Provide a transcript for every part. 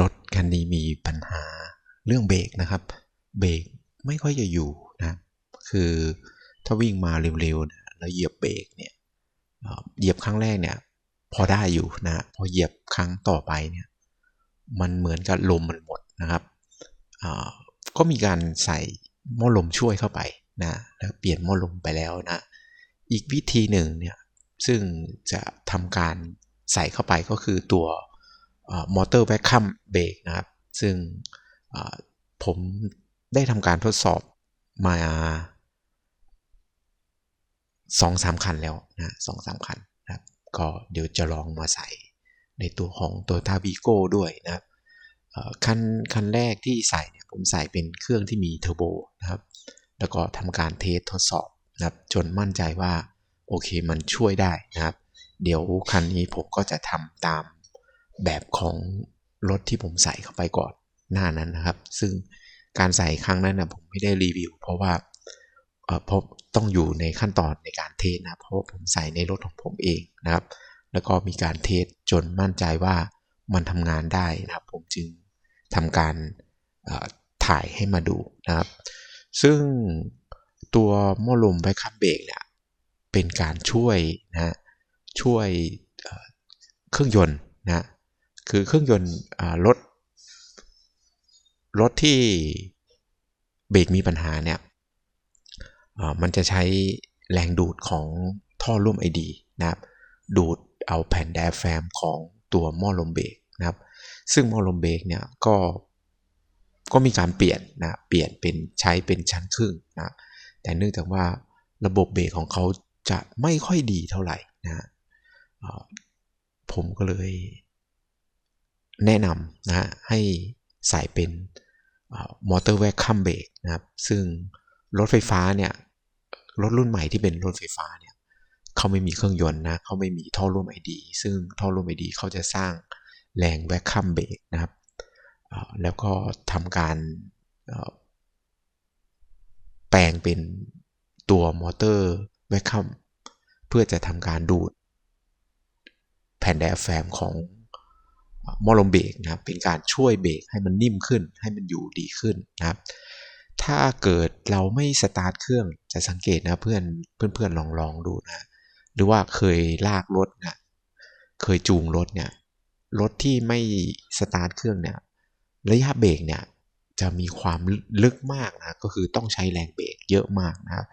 รถคันนี้มีปัญหาเรื่องเบรกนะครับ เบรกไม่ค่อยจะอยู่นะคือถ้าวิ่งมาเร็วๆแล้วเหยียบเบรกเนี่ยเหยียบครั้งแรกเนี่ย พอได้อยู่นะ พอเหยียบครั้งต่อไปเนี่ย มันเหมือนกับลมมันหมดนะครับก็มีการใส่หม้อลมช่วยเข้าไปนะแล้วเปลี่ยนหม้อลมไปแล้วนะ อีกวิธีหนึ่งเนี่ยซึ่งจะทำการใส่เข้าไปก็คือตัว มอเตอร์แวคคัมเบรกนะครับ ซึ่งผมได้ทำการทดสอบมาสองสามคันแล้วนะสองสามคันนะครับ ก็เดี๋ยวจะลองมาใส่ในตัวของตัวทาวีโก้ด้วยนะครับคันคันแรกที่ใส่เนี่ยผมใส่เป็นเครื่องที่มีเทอร์โบนะครับ แล้วก็ทำการเทสทดสอบนะครับ จนมั่นใจว่าโอเคมันช่วยได้นะครับ เดี๋ยวคันนี้ผมก็จะทำตาม แบบของรถที่ผมใส่เข้าไปก่อนหน้านั้นนะครับ ซึ่งการใส่ครั้งนั้นนะผมไม่ได้รีวิว เพราะว่าเพราะต้องอยู่ในขั้นตอนในการเทสนะ เพราะผมใส่ในรถของผมเองนะครับ แล้วก็มีการเทสจนมั่นใจว่ามันทำงานได้นะครับ ผมจึงทำการถ่ายให้มาดูนะครับ ซึ่งตัวโมลมไบคัมเบรกเนี่ยเป็นการช่วยนะช่วยเครื่องยนต์นะ คือเครื่องยนต์รถรถที่เบรกมีปัญหาเนี่ยมันจะใช้แรงดูดของท่อร่วมไอดีนะครับ ดูดเอาแผ่นไดอะแฟมของตัวหม้อลมเบรกนะครับ ซึ่งหม้อลมเบรกเนี่ยก็ก็มีการเปลี่ยนนะเปลี่ยนเป็นใช้เป็นชั้นครึ่งนะแต่เนื่องจากว่าระบบเบรกของเขาจะไม่ค่อยดีเท่าไหร่นะผมก็เลย แนะนำนะฮะให้ใส่เป็นมอเตอร์แวคคัมเบรกนะครับ ซึ่งรถไฟฟ้าเนี่ยรถรุ่นใหม่ที่เป็นรถไฟฟ้าเนี่ยเขาไม่มีเครื่องยนต์นะเขาไม่มีท่อร่วมไอดี ซึ่งท่อร่วมไอดีเขาจะสร้างแรงแวคคัมเบรกนะครับแล้วก็ทำการแปลงเป็นตัวมอเตอร์แวคคัมเพื่อจะทำการดูดแผ่นไดอะแฟมของ มอลมเบรกนะครับ เป็นการช่วยเบรกให้มันนิ่มขึ้น ให้มันอยู่ดีขึ้นนะครับ ถ้าเกิดเราไม่สตาร์ทเครื่องจะสังเกตนะเพื่อนเพื่อนเพื่อนลองลองดูนะหรือว่าเคยลากรถนะเคยจูงรถเนี่ยรถที่ไม่สตาร์ทเครื่องเนี่ยระยะเบรกเนี่ยจะมีความลึกมากนะก็คือต้องใช้แรงเบรกเยอะมากนะครับ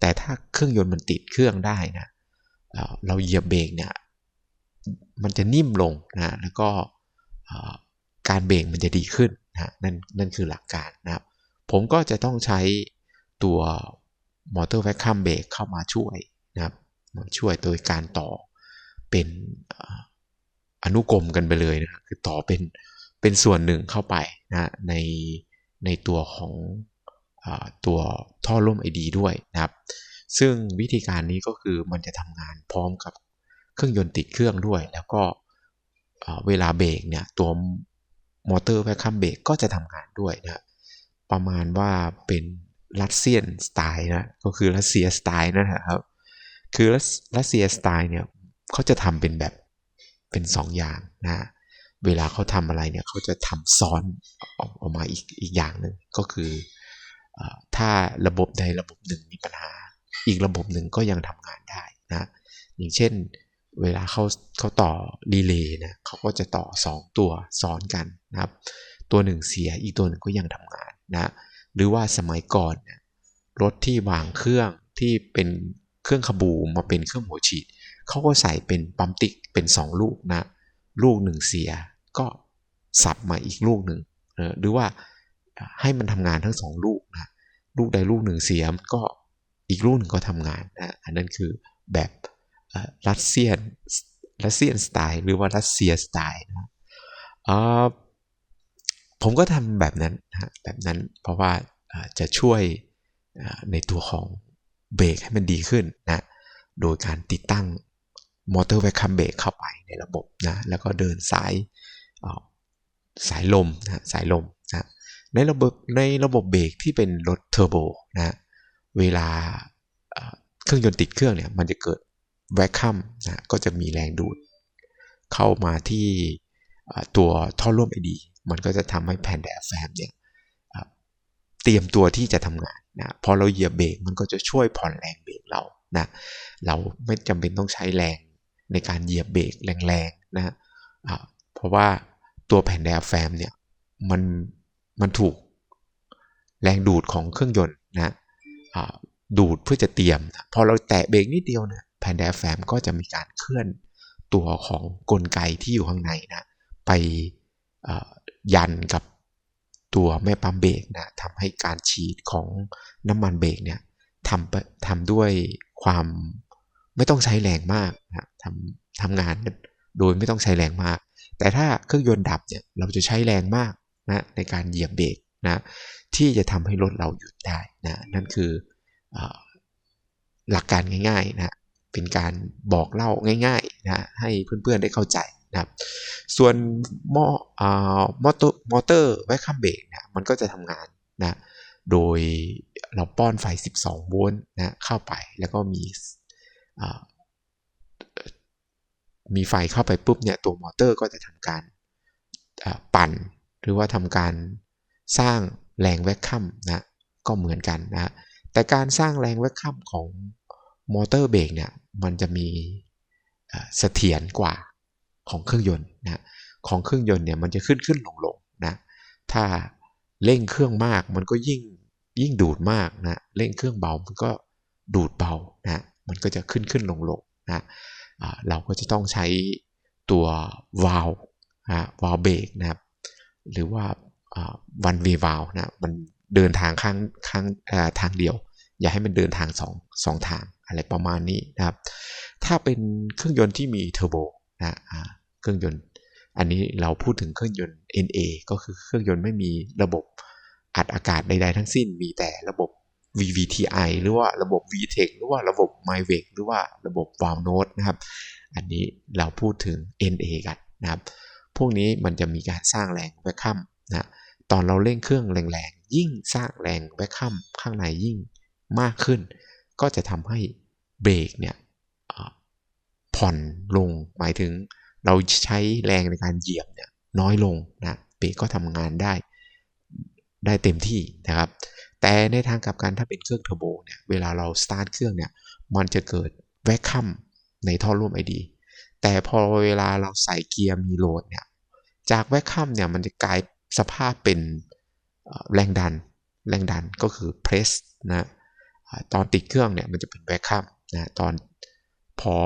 แต่ถ้าเครื่องยนต์มันติดเครื่องได้นะเราเหยียบเบรกเนี่ยมันจะนิ่มลงนะแล้วก็ การเบรกมันจะดีขึ้นนะนั่นนั่นคือหลักการนะครับผมก็จะต้องใช้ตัวมอเตอร์แวคคัมเบรกเข้ามาช่วยนะครับมาช่วยโดยการต่อเป็นอนุกรมกันไปเลยนะคือต่อเป็นเป็นส่วนหนึ่งเข้าไปนะในในตัวของอตัวท่อร่วมไอดีด้วยนะครับ ซึ่งวิธีการนี้ก็คือมันจะทำงานพร้อมกับเครื่องยนต์ติดเครื่องด้วย แล้วก็ เวลาเบรกเนี่ยตัวมอเตอร์แวคคัมเบรกก็จะทำงานด้วยนะประมาณว่าเป็นรัสเซียนสไตล์นะก็คือรัสเซียสไตล์นั่นแหละครับ คือรัสเซียสไตล์เนี่ยเขาจะทำเป็นแบบเป็น 2ออย่างนะเวลาเขาทำอะไรเนี่ยเขาจะทำซ้อนออกมาอีกอีกอย่างหนึ่งก็คือถ้าระบบใดระบบหนึ่งมีปัญหา อีกระบบหนึ่งก็ยังทำงานได้นะอย่างเช่น เวลาเขาเขาต่อรีเลย์นะเขาก็จะต่อ 2 ตัวซ้อนกันนะครับ ตัวหนึ่งเสียอีกตัวหนึ่งก็ยังทำงานนะหรือว่าสมัยก่อนนะรถที่วางเครื่องที่เป็นเครื่องขบูมาเป็นเครื่องหัวฉีดเขาก็ใส่เป็นปั๊มติ๊กเป็น 2 ลูกนะลูกหนึ่งเสียก็สับมาอีกลูกหนึ่งหรือว่าให้มันทำงานทั้งสองลูกนะลูกใดลูกหนึ่งเสียก็อีกลูกหนึ่งก็ทำงานนะอันนั้นคือแบบ รัสเซียนรัสเซียนสไตล์หรือว่ารัสเซียสไตล์นะผมก็ทำแบบนั้นนะแบบนั้นเพราะว่าจะช่วยในตัวของเบรกให้มันดีขึ้นนะโดยการติดตั้งมอเตอร์แวคคัมเบรกเข้าไปในระบบนะแล้วก็เดินสายสายลมนะสายลมนะในระบบในระบบเบรกที่เป็นรถเทอร์โบนะเวลาเครื่องยนต์ติดเครื่องเนี่ยมันจะเกิด แวคคัมนะก็จะมีแรงดูด เข้ามาที่ตัวท่อร่วมไอดีมันก็จะทำให้แผ่นไดแฟมเนี่ยเตรียมตัวที่จะทำงานนะพอเราเหยียบเบรกมันก็จะช่วยผ่อนแรงเบรกเรานะเราไม่จำเป็นต้องใช้แรงในการเหยียบเบรกแรงๆนะเพราะว่าตัวแผ่นไดแฟมเนี่ยมันมันถูกแรงดูดของเครื่องยนต์นะดูดเพื่อจะเตรียม พอเราแตะเบรกนิดเดียวเนี่ย แผ่นไดอะแฟมก็จะมีการเคลื่อนตัวของกลไกที่อยู่ข้างในนะไปยันกับตัวแม่ปั๊มเบรกนะทำให้การฉีดของน้ำมันเบรกเนี่ยทำทำด้วยความไม่ต้องใช้แรงมากนะทำทำงานโดยไม่ต้องใช้แรงมาก แต่ถ้าเครื่องยนต์ดับเนี่ยเราจะใช้แรงมากนะในการเหยียบเบรกนะที่จะทำให้รถเราหยุดได้นะนั่นคืออหลักการง่ายๆนะ เป็นการบอกเล่าง่ายๆนะให้เพื่อนๆได้เข้าใจนะครับ ส่วนมอมอเตอร์มอเตอร์ไว้ข้ามเบรกนี่ยมันก็จะทำงานนะโดยเราป้อนไฟ 12 โวลต์นะเข้าไปแล้วก็มีมีไฟเข้าไปปุ๊บเนี่ยตัวมอเตอร์ก็จะทำการปั่น หรือว่าทำการสร้างแรงแวคคัมนะก็เหมือนกันนะแต่การสร้างแรงแวคัมของ มอเตอร์เบรกเนี่ยมันจะมีเสถียรกว่าของเครื่องยนต์นะของเครื่องยนต์เนี่ยมันจะขึ้นขึ้นลงลงนะถ้าเร่งเครื่องมากมันก็ยิ่งยิ่งดูดมากนะเร่งเครื่องเบามันก็ดูดเบานะมันก็จะขึ้นขึ้นลงลงนะเราก็จะต้องใช้ตัววาลนะวาลเบรกนะครับหรือว่าวันวีวาลนะมันเดินทางข้างข้างทางเดียว อย่าให้มันเดินทางสองสองทาง อะไรประมาณนี้นะครับ ถ้าเป็นเครื่องยนต์ที่มีเทอร์โบนะเครื่องยนต์ อันนี้เราพูดถึงเครื่องยนต์ NA ก็คือเครื่องยนต์ไม่มีระบบอัดอากาศใดๆทั้งสิ้น มีแต่ระบบ VVTi หรือว่าระบบ VTEC หรือว่าระบบ MyVec หรือว่าระบบ Valve Node นะครับ อันนี้เราพูดถึง NA กันนะครับ พวกนี้มันจะมีการสร้างแรงแวคคัมนะตอนเราเร่งเครื่องแรงๆ ยิ่งสร้างแรงแวคคัมข้างในยิ่งมากขึ้น ก็จะทำให้เบรกเนี่ยผ่อนลงหมายถึงเราใช้แรงในการเหยียบเนี่ยน้อยลงนะเบรกก็ทำงานได้ได้เต็มที่นะครับ แต่ในทางกลับกันถ้าเป็นเครื่องเทอร์โบเนี่ยเวลาเราสตาร์ทเครื่องเนี่ยมันจะเกิดแวคคัมในท่อร่วมไอดีแต่พอเวลาเราใส่เกียร์มีโหลดเนี่ยจากแวคคัมเนี่ยมันจะกลายสภาพเป็นแรงดัน แรงดันก็คือเพรสนะ ตอนติดเครื่องเนี่ยมันจะเป็นแวคคัมนะตอนพอ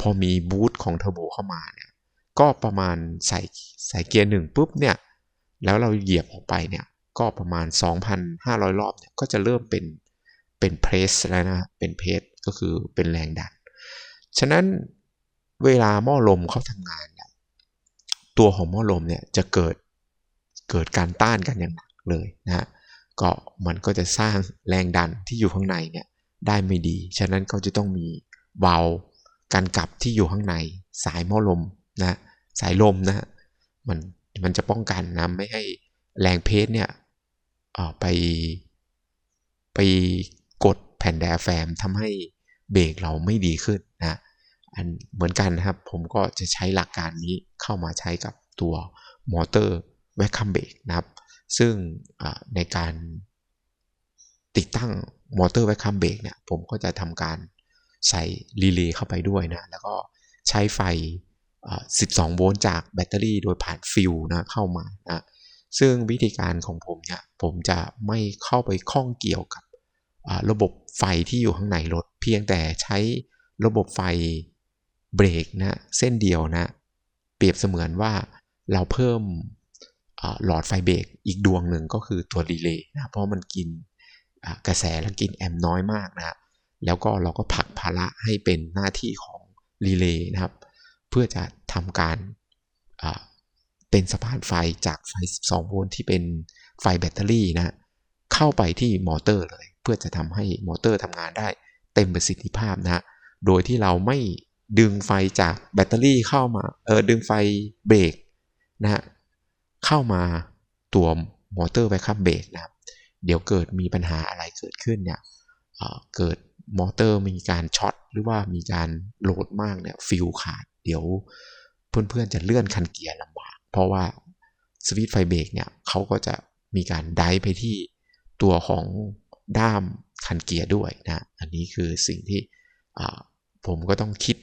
พอมีบูตของเทอร์โบเข้ามาเนี่ยก็ประมาณใส่ใส่เกียร์หนึ่งปุ๊บเนี่ยแล้วเราเหยียบออกไปเนี่ยก็ประมาณ 2,500 รอบเนี่ยก็จะเริ่มเป็นเป็นเพรสแล้วนะเป็นเพรสก็คือเป็นแรงดัน ฉะนั้นเวลาหม้อลมเขาทำงานเนี่ยตัวของหม้อลมเนี่ยจะเกิดเกิดการต้านกันอย่างหนักเลยนะ ก็มันก็จะสร้างแรงดันที่อยู่ข้างในเนี่ยได้ไม่ดี ฉะนั้นก็จะต้องมีวาลการกลับที่อยู่ข้างใน สายหม้อลมนะสายลมนะมันมันจะป้องกันนะไม่ให้แรงเพสเนี่ยไปไปกดแผ่นไดอะแฟมทำให้เบรกเราไม่ดีขึ้นนะอันเหมือนกันนะครับ ผมก็จะใช้หลักการนี้เข้ามาใช้กับตัวมอเตอร์แวคคัมเบรกนะครับ ซึ่งในการติดตั้งมอเตอร์แวคคัมเบรกเนี่ยผมก็จะทำการใส่รีเลย์เข้าไปด้วยนะ แล้วก็ใช้ไฟ 12 โวลต์จากแบตเตอรี่โดยผ่านฟิวนะเข้ามานะซึ่งวิธีการของผมเนี่ยผมจะไม่เข้าไปข้องเกี่ยวกับระบบไฟที่อยู่ข้างในรถ เพียงแต่ใช้ระบบไฟเบรกนะเส้นเดียวนะ เปรียบเสมือนว่าเราเพิ่ม หลอดไฟเบรกอีกดวงหนึ่งก็คือตัวรีเลย์นะเพราะมันกินกระแสและกินแอมน้อยมากนะแล้วก็เราก็ผลักภาระให้เป็นหน้าที่ของรีเลย์นะครับ เพื่อจะทำการเป็นสะพานไฟจากไฟ 12 โวลต์ที่เป็นไฟแบตเตอรี่นะเข้าไปที่มอเตอร์เลย เพื่อจะทำให้มอเตอร์ทำงานได้เต็มประสิทธิภาพนะโดยที่เราไม่ดึงไฟจากแบตเตอรี่เข้ามาเออดึงไฟเบรกนะ เข้ามาตัวมอเตอร์ไวคัมเบรกนะครับ เดี๋ยวเกิดมีปัญหาอะไรเกิดขึ้นเนี่ยเกิดมอเตอร์มีการช็อตหรือว่ามีการโหลดมากเนี่ยฟิวขาด เดี๋ยวเพื่อนๆจะเลื่อนคันเกียร์ลำบาก เพราะว่าสวิตช์ไฟเบรกเนี่ยเขาก็จะมีการไดไปที่ตัวของด้ามคันเกียร์ด้วยนะ อันนี้คือสิ่งที่ผมก็ต้องคิด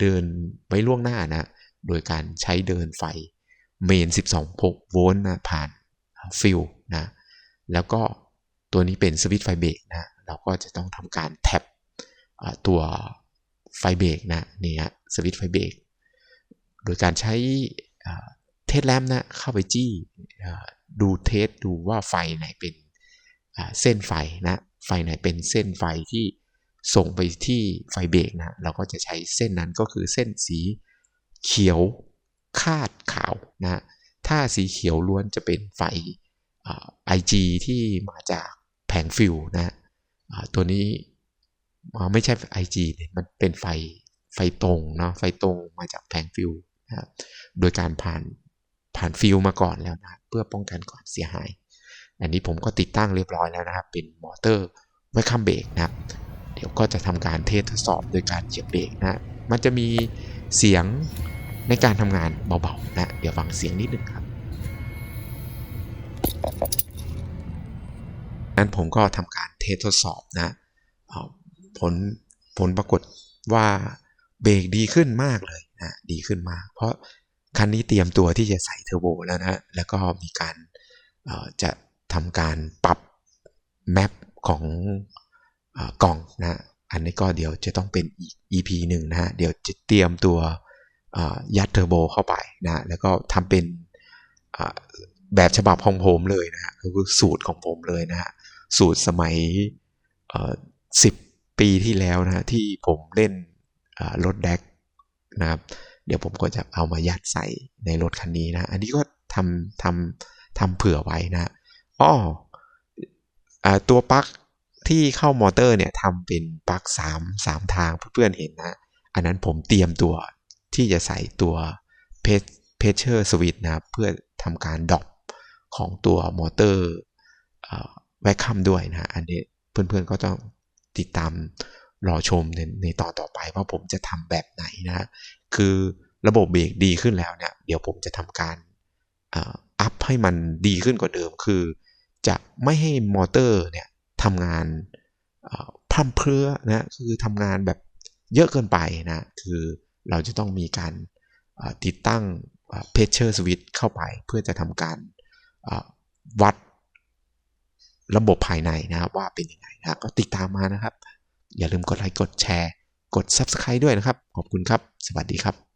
เดินไว้ล่วงหน้านะ โดยการใช้เดินไฟ เมน 12 โวลต์นะผ่านฟิลนะแล้วก็ตัวนี้เป็นสวิตช์ไฟเบรกนะเราก็จะต้องทำการแท็บตัวไฟเบรกนะนี่ยสวิตช์ไฟเบรกโดยการใช้เทสแลมนะเข้าไปจี้ดูเทสดูว่าไฟไหนเป็นเส้นไฟนะไฟไหนเป็นเส้นไฟที่ส่งไปที่ไฟเบรกนะเราก็จะใช้เส้นนั้นก็คือเส้นสีเขียว คาดขาวนะถ้าสีเขียวล้วนจะเป็นไฟไอจีที่มาจากแผงฟิวนะตัวนี้ไม่ใช่ IG มันเป็นไฟไฟตรงเนาะไฟตรงมาจากแผงฟิวนะโดยการผ่านผ่านฟิวมาก่อนแล้วนะเพื่อป้องกันก่อนเสียหาย อันนี้ผมก็ติดตั้งเรียบร้อยแล้วนะครับ เป็นมอเตอร์ไว้คัมเบรกนะเดี๋ยวก็จะทำการเทสทดสอบโดยการเหยียบเบรกนะมันจะมีเสียง ในการทำงานเบาๆนะ เดี๋ยวฟังเสียงนิดนึงครับนั้นผมก็ทำการเทสทดสอบนะผลผลปรากฏว่าเบรกดีขึ้นมากเลยนะดีขึ้นมาก เพราะคันนี้เตรียมตัวที่จะใส่เทอร์โบแล้วนะแล้วก็มีการจะทำการปรับแมปของอกล่องนะอันนี้ก็เดี๋ยวจะต้องเป็นอีก EP หนึ่งนะฮะเดี๋ยวจะเตรียมตัว ยัดเทอร์โบเข้าไปนะแล้วก็ทำเป็นแบบฉบับของผมเลยนะฮะคือสูตรของผมเลยนะฮะสูตรสมัยสิบปีที่แล้วนะฮะที่ผมเล่นรถแดกนะครับเดี๋ยวผมก็จะเอามายัดใส่ในรถคันนี้นะ อันนี้ก็ทำทำทำเผื่อไว้นะอ๋อตัวปลั๊กที่เข้ามอเตอร์เนี่ยทำเป็นปลั๊กสามสามทางเพื่อนๆเห็นนะ อันนั้นผมเตรียมตัว ที่จะใส่ตัวเพชเชอร์สวิตนะเพื่อทำการดรอปของตัวมอเตอร์แวคคัมด้วยนะอันนี้เพื่อนๆก็ต้องติดตามรอชมในในตอนต่อไปว่าผมจะทำแบบไหนนะคือระบบเบรกดีขึ้นแล้วเนี่ยเดี๋ยวผมจะทำการอัพให้มันดีขึ้นกว่าเดิม คือจะไม่ให้มอเตอร์เนี่ยทำงานพร่ำเพรื่อนะคือทำงานแบบเยอะเกินไปนะ คือ เราจะต้องมีการติดตั้งเพชเชอร์สวิตเข้าไป เพื่อจะทำการวัดระบบภายในนะครับว่าเป็นยังไงนะก็ติดตามมานะครับ อย่าลืมกดไลค์กดแชร์ กด Subscribe ด้วยนะครับ ขอบคุณครับ สวัสดีครับ